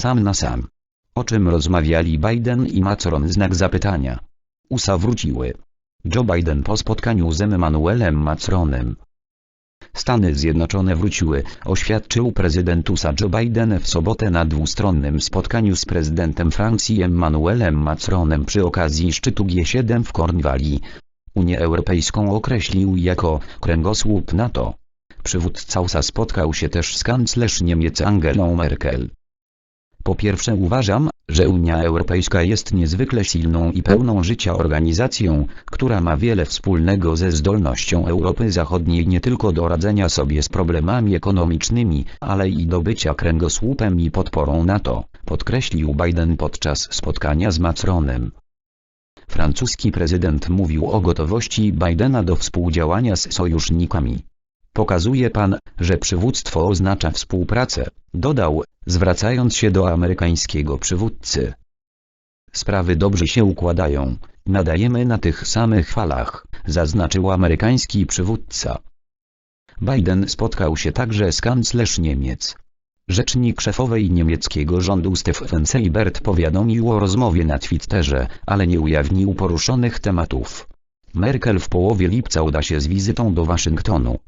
sam na sam. O czym rozmawiali Biden i Macron znak zapytania. USA wróciły. Joe Biden po spotkaniu z Emmanuelem Macronem. Stany Zjednoczone wróciły, oświadczył prezydent USA Joe Biden w sobotę na dwustronnym spotkaniu z prezydentem Francji Emmanuelem Macronem przy okazji szczytu G7 w Kornwali. Unię Europejską określił jako kręgosłup NATO. Przywódca USA spotkał się też z kanclerz Niemiec Angelą Merkel. Po pierwsze uważam, że Unia Europejska jest niezwykle silną i pełną życia organizacją, która ma wiele wspólnego ze zdolnością Europy Zachodniej nie tylko do radzenia sobie z problemami ekonomicznymi, ale i do bycia kręgosłupem i podporą NATO, podkreślił Biden podczas spotkania z Macronem. Francuski prezydent mówił o gotowości Bidena do współdziałania z sojusznikami. Pokazuje pan, że przywództwo oznacza współpracę, dodał, zwracając się do amerykańskiego przywódcy. Sprawy dobrze się układają, nadajemy na tych samych falach, zaznaczył amerykański przywódca. Biden spotkał się także z kanclerz Niemiec. Rzecznik szefowej niemieckiego rządu Stefan Seibert powiadomił o rozmowie na Twitterze, ale nie ujawnił poruszonych tematów. Merkel w połowie lipca uda się z wizytą do Waszyngtonu.